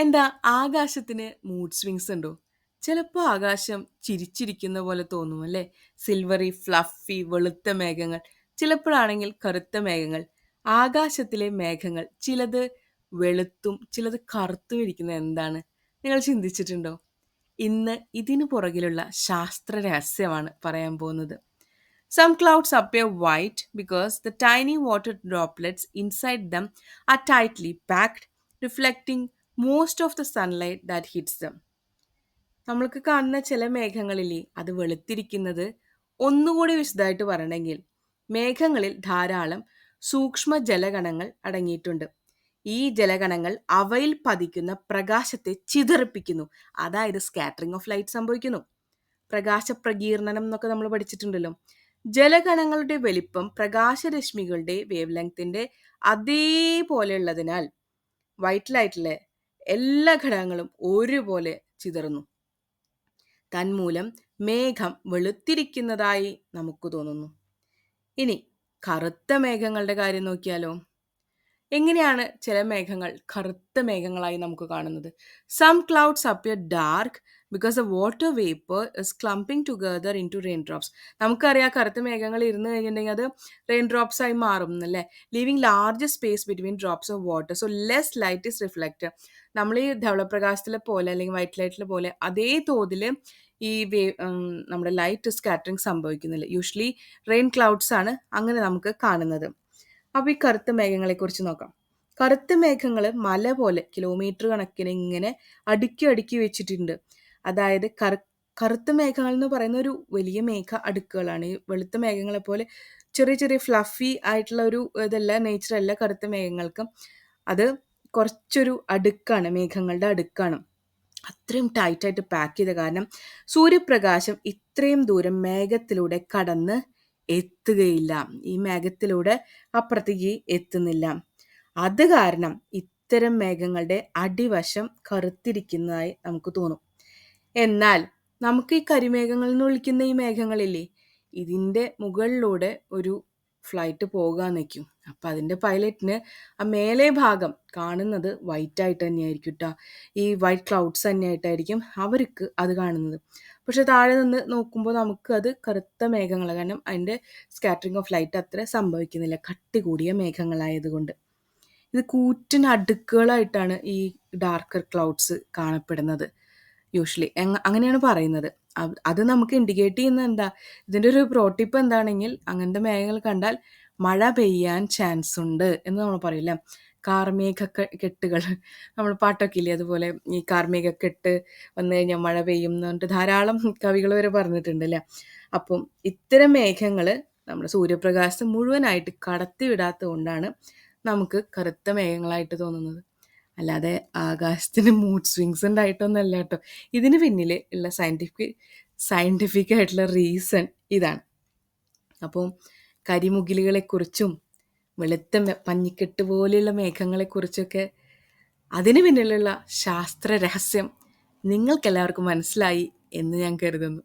എന്താ ആകാശത്തിന് mood swings ഉണ്ടോ? ചിലപ്പോൾ ആകാശം ചിരിച്ചിരിക്കുന്ന പോലെ തോന്നും അല്ലേ? സിൽവറി, ഫ്ലഫി, വെളുത്ത മേഘങ്ങൾ. ചിലപ്പോഴാണെങ്കിൽ കറുത്ത മേഘങ്ങൾ. ആകാശത്തിലെ മേഘങ്ങൾ ചിലത് വെളുത്തും ചിലത് കറുത്തും ഇരിക്കുന്നത് എന്താണ്? നിങ്ങൾ ചിന്തിച്ചിട്ടുണ്ടോ? ഇന്ന് ഇതിനു പുറകിലുള്ള ശാസ്ത്ര രഹസ്യമാണ് പറയാൻ പോകുന്നത്. Some clouds appear white because the tiny water droplets inside them are tightly packed, reflecting most of the sunlight that hits them നമ്മൾക്ക് കാണുന്ന ചില മേഘങ്ങളിൽ അത് വെളുത്തിരിക്കുന്നത് ഒന്നുകൂടി വിശദമായിട്ട് പറയണമെങ്കിൽ മേഘങ്ങളിൽ ധാരാളം സൂക്ഷ്മ ജലഗണങ്ങൾ അടങ്ങിയിട്ടുണ്ട്. ഈ ജലഗണങ്ങൾ അവയിൽ പതിക്കുന്ന പ്രകാശത്തെ ചിതറിപ്പിക്കുന്നു. അതായത് സ്കാറ്ററിംഗ് ഓഫ് ലൈറ്റ് സംഭവിക്കുന്നു. പ്രകാശ പ്രകീർണനം എന്നൊക്കെ നമ്മൾ പഠിച്ചിട്ടുണ്ടല്ലോ. ജലഗണങ്ങളുടെ വലിപ്പം പ്രകാശരശ്മികളുടെ വേവ് ലെങ്ത്തിന്റെ അതേപോലെയുള്ളതിനാൽ വൈറ്റ് ലൈറ്റിലെ എല്ലാ ഘടകങ്ങളും ഒരുപോലെ ചിതറുന്നു. തന്മൂലം മേഘം വെളുത്തിരിക്കുന്നതായി നമുക്ക് തോന്നുന്നു. ഇനി കറുത്ത മേഘങ്ങളുടെ കാര്യം നോക്കിയാലോ? എങ്ങനെയാണ് ചില മേഘങ്ങൾ കറുത്ത മേഘങ്ങളായി നമുക്ക് കാണുന്നത്? Some clouds appear dark because the water vapour is clumping together into raindrops നമുക്കറിയാം കറുത്ത മേഘങ്ങൾ ഇരുന്ന് കഴിഞ്ഞിട്ടുണ്ടെങ്കിൽ അത് റെയിൻ ഡ്രോപ്സ് ആയി മാറും അല്ലേ leaving large space between drops of water so less light is reflect നമ്മൾ ഈ ധവളപ്രകാശത്തിലെ പോലെ അല്ലെങ്കിൽ വൈറ്റ് ലൈറ്റിലെ പോലെ അതേ തോതിൽ ഈ വേ നമ്മുടെ ലൈറ്റ് സ്കാറ്ററിങ് സംഭവിക്കുന്നില്ല. യൂഷ്വലി റെയിൻ ക്ലൗഡ്സ് ആണ് അങ്ങനെ നമുക്ക് കാണുന്നത്. അപ്പോൾ ഈ കറുത്ത മേഘങ്ങളെ കുറിച്ച് നോക്കാം. കറുത്ത മേഘങ്ങൾ മല പോലെ കിലോമീറ്റർ കണക്കിന് ഇങ്ങനെ അടുക്കി അടുക്കി വെച്ചിട്ടുണ്ട്. അതായത് കറു കറുത്ത മേഘങ്ങൾ എന്ന് പറയുന്ന ഒരു വലിയ മേഘ അടുക്കുകളാണ്. ഈ വെളുത്ത മേഘങ്ങളെ പോലെ ചെറിയ ചെറിയ ഫ്ലഫി ആയിട്ടുള്ള ഒരു ഇതല്ല നേച്ചറല്ല കറുത്ത മേഘങ്ങൾക്കും. അത് കുറച്ചൊരു അടുക്കാണ് മേഘങ്ങളുടെ അടുക്കാണ്. അത്രയും ടൈറ്റായിട്ട് പാക്ക് ചെയ്ത കാരണം സൂര്യപ്രകാശം ഇത്രയും ദൂരം മേഘത്തിലൂടെ കടന്ന് എത്തുകയില്ല. ഈ മേഘത്തിലൂടെ അപ്പുറത്തേക്ക് എത്തുന്നില്ല. അത് കാരണം ഇത്തരം മേഘങ്ങളുടെ അടിവശം കറുത്തിരിക്കുന്നതായി നമുക്ക് തോന്നും. എന്നാൽ നമുക്ക് ഈ കരിമേഘങ്ങൾ എന്ന് വിളിക്കുന്ന ഈ മേഘങ്ങളില്ലേ? ഇതിന്റെ മുകളിലൂടെ ഒരു ഫ്ലൈറ്റ് പോകാൻ നിൽക്കും. അപ്പം അതിന്റെ പൈലറ്റിന് ആ മേലെ ഭാഗം കാണുന്നത് വൈറ്റ് ആയിട്ട് തന്നെയായിരിക്കും കേട്ടോ ഈ വൈറ്റ് ക്ലൗഡ്സ് തന്നെയായിട്ടായിരിക്കും അവർക്ക് അത് കാണുന്നത്. പക്ഷെ താഴെ നിന്ന് നോക്കുമ്പോൾ നമുക്ക് അത് കറുത്ത മേഘങ്ങൾ കാരണം അതിന്റെ സ്കാറ്ററിങ് ഓഫ് ലൈറ്റ് അത്ര സംഭവിക്കുന്നില്ല. കട്ടി കൂടിയ മേഘങ്ങളായതുകൊണ്ട്. ഇത് കൂറ്റിന് അടുക്കുകളായിട്ടാണ് ഈ ഡാർക്കർ ക്ലൗഡ്സ് കാണപ്പെടുന്നത് യൂഷ്വലി അങ്ങനെയാണ് പറയുന്നത്. അത് നമുക്ക് ഇൻഡിക്കേറ്റ് ചെയ്യുന്നത് എന്താ? ഇതിന്റെ ഒരു പ്രോട്ടിപ്പ് എന്താണെങ്കിൽ അങ്ങനത്തെ മേഘങ്ങൾ കണ്ടാൽ മഴ പെയ്യാൻ ചാൻസ് ഉണ്ട് എന്ന് നമ്മൾ പറയില്ല കാർമേഘ കെട്ടുകൾ. നമ്മൾ പാട്ടൊക്കെ ഇല്ലേ അതുപോലെ ഈ കാർമേഘ കെട്ട് വന്നു കഴിഞ്ഞാൽ മഴ പെയ്യും എന്ന് പറഞ്ഞിട്ട് ധാരാളം കവികൾ വരെ പറഞ്ഞിട്ടുണ്ട് അല്ലേ? അപ്പം ഇത്തരം മേഘങ്ങൾ നമ്മുടെ സൂര്യപ്രകാശം മുഴുവനായിട്ട് കടത്തി വിടാത്തത് കൊണ്ടാണ് നമുക്ക് കറുത്ത മേഘങ്ങളായിട്ട് തോന്നുന്നത്. അല്ലാതെ ആകാശത്തിന് മൂഡ് സ്വിങ്സ് ഉണ്ടായിട്ടൊന്നല്ല കേട്ടോ. ഇതിന് പിന്നിൽ ഉള്ള സയന്റിഫിക് സയന്റിഫിക് ആയിട്ടുള്ള റീസൺ ഇതാണ്. അപ്പം കരിമുകിലുകളെക്കുറിച്ചും വെളുത്ത പഞ്ഞിക്കെട്ട് പോലെയുള്ള മേഘങ്ങളെക്കുറിച്ചൊക്കെ അതിനു പിന്നിലുള്ള ശാസ്ത്ര രഹസ്യം നിങ്ങൾക്കെല്ലാവർക്കും മനസ്സിലായി എന്ന് ഞാൻ കരുതുന്നു.